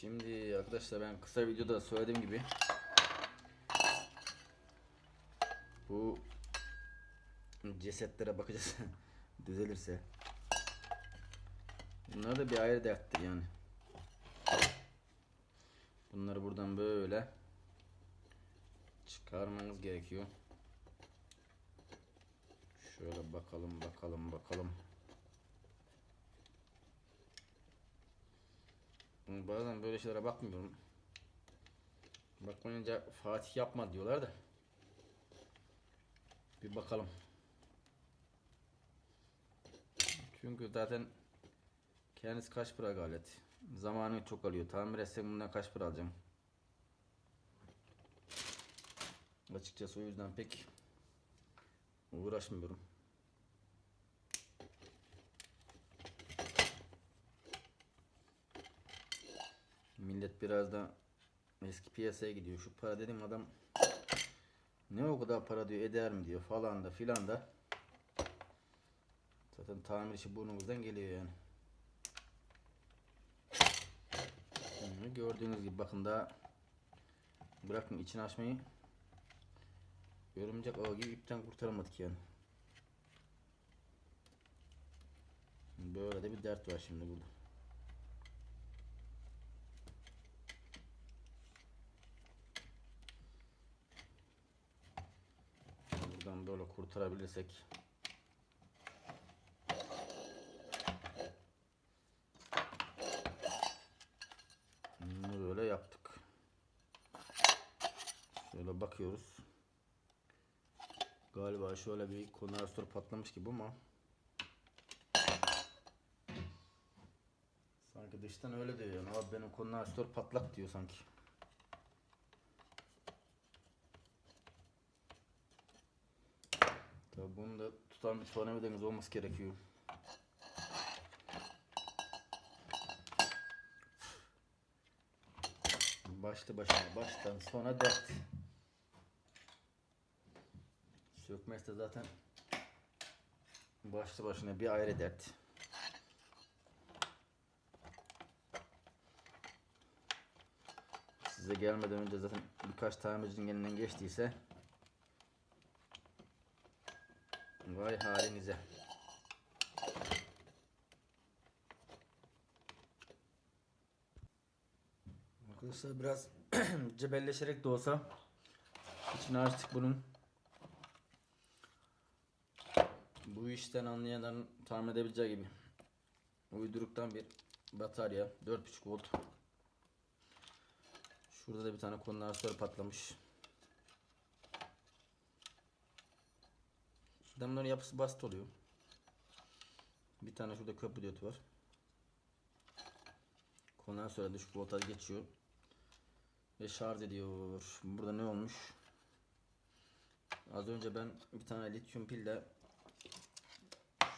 Şimdi arkadaşlar ben kısa videoda söylediğim gibi bu cesetlere bakacağız düzelirse. Bunlar da bir ayrı derttir yani. Bunları buradan böyle çıkarmanız gerekiyor. Şöyle bakalım bakalım bakalım. Bazen böyle şeylere bakmıyorum. Bakmayınca Fatih yapma diyorlar da. Bir bakalım. Çünkü zaten kendisi kaç para alet. Zamanı çok alıyor. Tamir etsem bundan kaç para alacağım. Açıkçası o yüzden pek uğraşmıyorum. Millet biraz da eski piyasaya gidiyor. Şu para dedim adam ne o kadar para diyor eder mi diyor falan da filan da. Zaten tamir işi burnumuzdan geliyor yani. Şimdi gördüğünüz gibi bakın daha bırakın içini açmayı örümcek ağı gibi ipten kurtaramadık yani. Böyle de bir dert var şimdi burada. Buradan böyle kurtarabilirsek Bunu böyle yaptık. Şöyle bakıyoruz. Galiba şöyle bir kondansatör patlamış gibi ama Sanki dıştan öyle diyor yani. Abi benim kondansatör patlak diyor sanki. Bunu da tutan bir tornavidamız olması gerekiyor. Başlı başına baştan sona dert. Sökmesi de zaten başlı başına bir ayrı dert. Size gelmeden önce zaten birkaç tamircinin elinden geçtiyse Vay halinize. Arkadaşlar biraz cebelleşerek de olsa içine açtık bunun. Bu işten anlayanların tahmin edebileceği gibi uyduruktan bir batarya 4.5 volt. Şurada da bir tane kondansatör patlamış. Damların yapısı basit oluyor. Bir tane şurada köprü diyoti var. Kondansöre düşük voltaj geçiyor. Ve şarj ediyor. Burada ne olmuş? Az önce ben bir tane lityum pille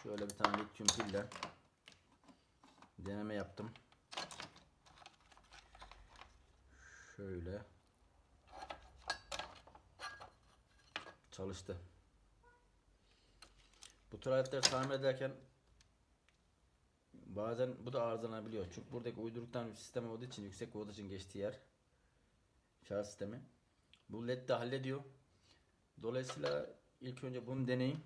şöyle bir tane lityum pille deneme yaptım. Şöyle çalıştı. Bu tür aletleri tamir ederken bazen bu da arızalanabiliyor. Çünkü buradaki uyduruktan bir sistem olduğu için yüksek voltajın geçtiği yer şarj sistemi. Bu led de hallediyor. Dolayısıyla ilk önce bunu deneyin.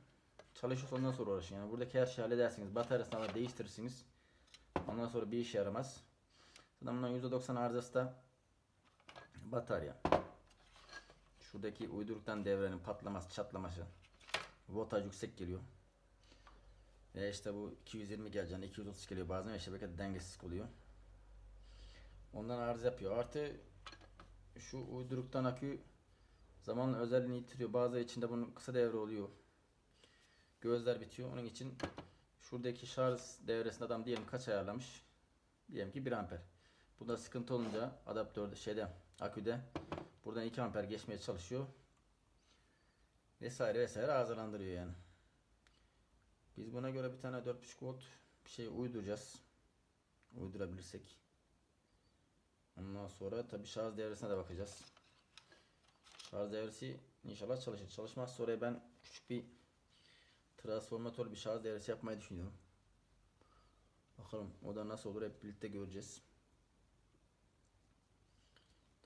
Çalışıyorsa ondan sonra uğraşın. Yani buradaki her şeyi halledersiniz. Bataryasını da değiştirirsiniz. Ondan sonra bir işe yaramaz. Zaten bundan %90 arızası da batarya. Şuradaki uyduruktan devrenin patlaması, çatlaması. Voltaj yüksek geliyor. Ve işte bu 220 geleceğine 230 geliyor bazen ve şebeke dengesiz oluyor. Ondan arıza yapıyor. Artı şu uyduruktan akü zamanla özelliğini yitiriyor. Bazı içinde bunun kısa devre oluyor. Gözler bitiyor. Onun için şuradaki şarj devresinde adam diyelim kaç ayarlamış? Diyelim ki 1 amper. Bunda sıkıntı olunca adaptörde şeyde aküde buradan 2 amper geçmeye çalışıyor. Vesaire vesaire arızalandırıyor yani. Biz buna göre bir tane 4.5 volt bir şey uyduracağız. Uydurabilirsek. Ondan sonra tabi şarj devresine de bakacağız. Şarj devresi inşallah çalışır. Çalışmaz sonra ben küçük bir transformatör bir şarj devresi yapmayı düşünüyorum. Bakalım o da nasıl olur hep birlikte göreceğiz.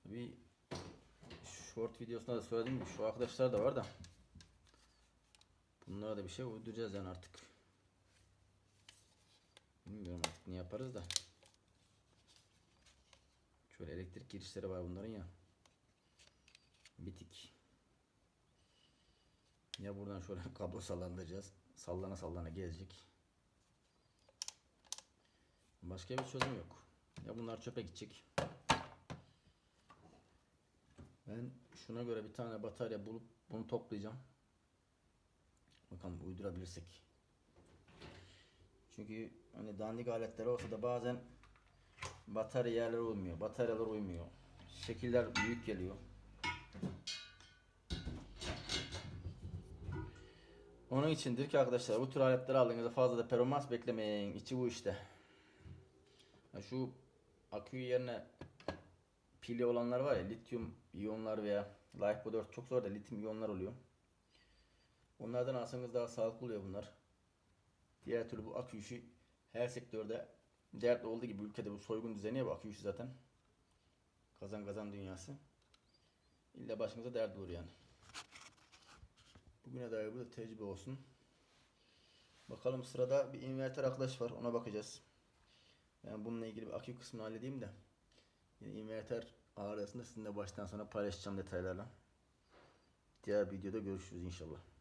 Bir short videosunda da söyledim? Şu arkadaşlar da var da. Bunlara da bir şey uyduracağız yani artık. Bilmiyorum artık ne yaparız da. Şöyle elektrik girişleri var bunların ya. Bitik. Ya buradan şöyle kablo sallandıracağız. Sallana sallana gezecek. Başka bir çözüm yok. Ya bunlar çöpe gidecek. Ben şuna göre bir tane batarya bulup bunu toplayacağım. Bakalım uydurabilirsek. Çünkü hani dandik aletler olsa da bazen batarya yerleri uymuyor. Bataryalar uymuyor. Şekiller büyük geliyor. Onun içindir ki arkadaşlar bu tür aletleri aldığınızda fazla da performans beklemeyin. İçi bu işte. Şu akü yerine pili olanlar var ya lityum iyonlar veya LiFePO 4 çok zor da lityum iyonlar oluyor. Onlardan alsanız daha sağlıklı oluyor bunlar. Diğer türlü bu akü işi her sektörde dertli olduğu gibi ülkede bu soygun düzeni ya bu akü işi zaten. Kazan kazan dünyası. İlla başınıza dert olur yani. Bugüne dair bu da tecrübe olsun. Bakalım sırada bir inverter arkadaş var ona bakacağız. Ben bununla ilgili bir akü kısmını halledeyim de. Yine inverter arasında sizinle baştan sona paylaşacağım detaylarla. Diğer videoda görüşürüz inşallah.